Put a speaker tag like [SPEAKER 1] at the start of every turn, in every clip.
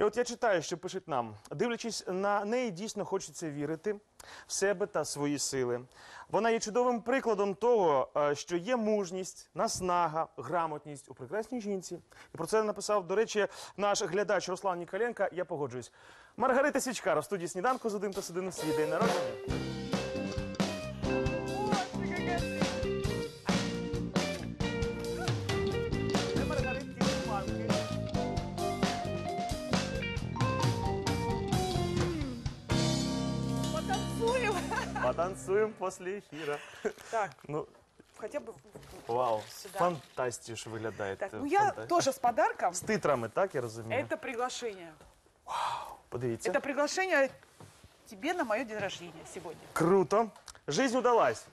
[SPEAKER 1] І от я читаю, що пишуть нам. Дивлячись на неї, дійсно хочеться вірити в себе та свої сили. Вона є чудовим прикладом того, е, що є мужність, наснага, грамотність у прекрасній жінці. І про це написав, до речі, наш глядач Руслан Ніколенко. Я погоджуюсь. Маргарита Січкара в студії сніданку з один та один свій день народження. Потанцуємо після ефіру.
[SPEAKER 2] Так,
[SPEAKER 1] Ну,
[SPEAKER 2] хотя бы...
[SPEAKER 1] вау,
[SPEAKER 2] Сюди.
[SPEAKER 1] фантастіш виглядає.
[SPEAKER 2] Так, ну я тоже с подарком.
[SPEAKER 1] З титрами, так я розумію?
[SPEAKER 2] Это приглашение.
[SPEAKER 1] Подивіться.
[SPEAKER 2] Это приглашение тебе на мое день рождения сегодня.
[SPEAKER 1] Круто. Жизнь удалась.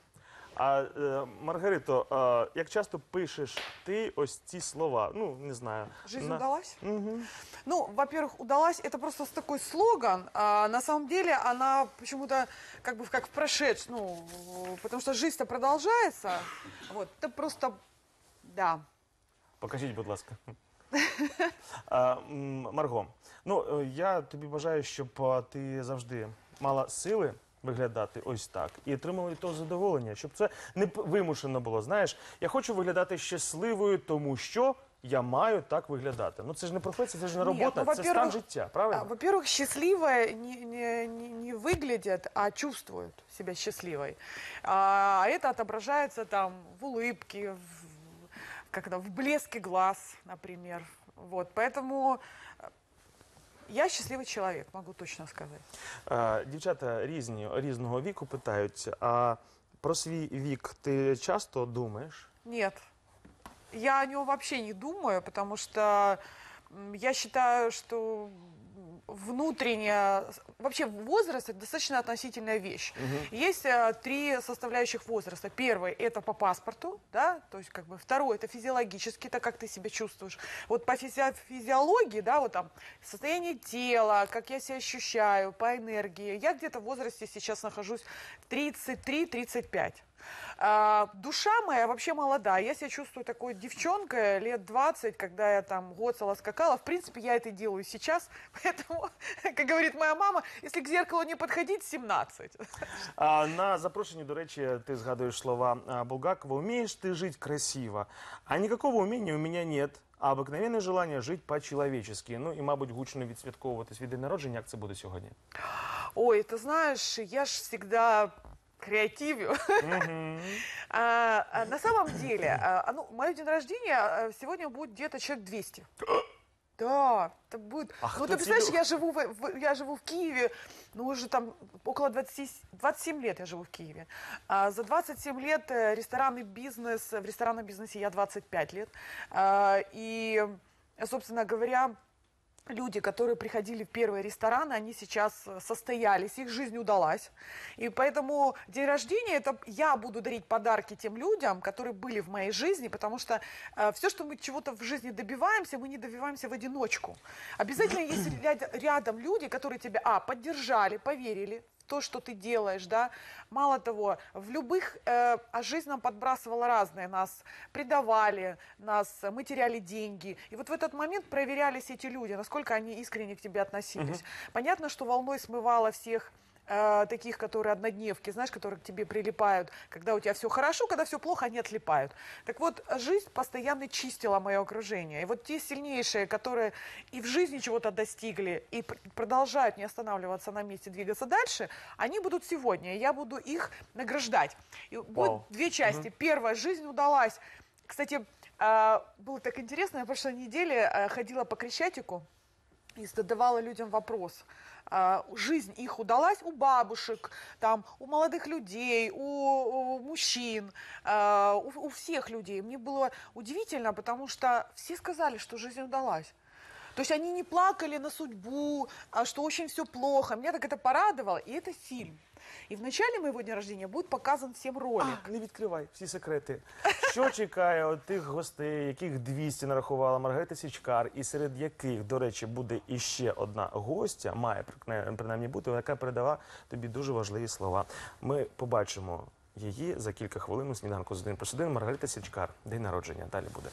[SPEAKER 1] А е, Маргарито, е, як часто пишеш ти ось ці слова? Ну, не знаю.
[SPEAKER 2] Жизнь
[SPEAKER 1] на-
[SPEAKER 2] удалась? Ну, во-первых, удалась, это просто с такой слоган. А на самом деле она почему-то как бы как в прошедш, ну, потому что жизнь-то продолжается. Вот, это просто, да.
[SPEAKER 1] Покажіть, будь ласка. А, м, Марго, ну е, я тобі бажаю, щоб е, ти завжди мала сили виглядати ось так і отримала від того задоволення, щоб це не п- вимушено було. Знаєш, я хочу виглядати щасливою, тому що я маю так виглядати. Ну це ж не професія, це ж не
[SPEAKER 2] Ні,
[SPEAKER 1] робота,
[SPEAKER 2] ну,
[SPEAKER 1] це стан
[SPEAKER 2] во-первых,
[SPEAKER 1] життя,
[SPEAKER 2] А,
[SPEAKER 1] правильно?
[SPEAKER 2] Во-первых, счастливая не, не, не, не выглядят, а чувствуют себя счастливой. А это отображается там в улыбке, в, как это, в блеске глаз, например. Вот, поэтому э, я счастливый человек, могу точно сказать.
[SPEAKER 1] Е, Дівчата різні, різного віку питають, а про свій вік ти часто думаєш?
[SPEAKER 2] Нет, я о нем вообще не думаю, потому что м, я считаю, что внутренняя... Вообще возраст – это достаточно относительная вещь. Есть э, три составляющих возраста. Первый – это по паспорту, да, то есть как бы второй – это физиологически, это как ты себя чувствуешь. Вот по физи- физиологии, да, вот там состояние тела, как я себя ощущаю, по энергии. Я где-то в возрасте сейчас нахожусь 33-35. А, душа моя вообще молодая. Я себя чувствую такой девчонкой лет 20, когда я там гоцала, скакала. В принципе, я это делаю сейчас. Поэтому, как говорит моя мама, если к зеркалу не подходить, 17.
[SPEAKER 1] А на запрошенні, до речі, ти згадуєш слова а, Булгакова. Умеешь ты жить красиво, а никакого умения у меня нет. А обыкновенне желання жити по-чоловічески. Ну і, мабуть, гучно відсвятковувати свій день народження. Як це буде сьогодні?
[SPEAKER 2] Ой, ты знаешь, я ж всегда креативю. А, а, На самом деле, а, ну, мое день рождения а, сегодня будет где-то человек 200. Да, это будет.
[SPEAKER 1] А
[SPEAKER 2] ну, ты представляешь,
[SPEAKER 1] тебе-
[SPEAKER 2] я живу, в, в- я живу в Киеве, ну, уже там около 20, 27 лет я живу в Киеве. А за 27 лет э, ресторанный бизнес, в ресторанном бизнесе я 25 лет. А, и, собственно говоря, люди, которые приходили в первые рестораны, они сейчас э, состоялись, их жизнь удалась. И поэтому день рождения, это я буду дарить подарки тем людям, которые были в моей жизни, потому что все, что мы чего-то в жизни добиваемся, мы не добиваемся в одиночку. Обязательно есть ряд- рядом люди, которые тебя, а, поддержали, поверили, то, что ты делаешь, да. Мало того, в любых, э, а жизнь нам подбрасывала разные, нас предавали, нас, э, мы теряли деньги. И вот в этот момент проверялись эти люди, насколько они искренне к тебе относились. Понятно, что волной смывало всех э, таких, которые однодневки, знаешь, которые к тебе прилипают, когда у тебя все хорошо, когда все плохо, они отлипают. Так вот, жизнь постоянно чистила мое окружение. И вот те сильнейшие, которые и в жизни чего-то достигли, и пр- продолжают не останавливаться на месте, двигаться дальше, они будут сегодня, и я буду их награждать. И
[SPEAKER 1] Вау.
[SPEAKER 2] будет две части. Первая, жизнь удалась. Кстати, э, было так интересно, я в прошлой неделе э, ходила по Крещатику, и задавала людям вопрос. а, Жизнь их удалась у бабушек, там, у молодых людей, у, у мужчин, а, у, у всех людей. Мне было удивительно, потому что все сказали, что жизнь удалась. То есть они не плакали на судьбу, а что очень все плохо. Меня так это порадовало, и это фильм. И в начале моего дня рождения будет показан всем ролик.
[SPEAKER 1] А, не відкривай всі секрети. Що чекає от тих гостей, яких 200 нарахувала Маргарита Січкар, і серед яких, до речі, буде іще одна гостя, має принаймні бути, яка передала тобі дуже важливі слова. Ми побачимо її за кілька хвилин у сніданку з один плюс один. Маргарита Січкар. День народження. Далі буде.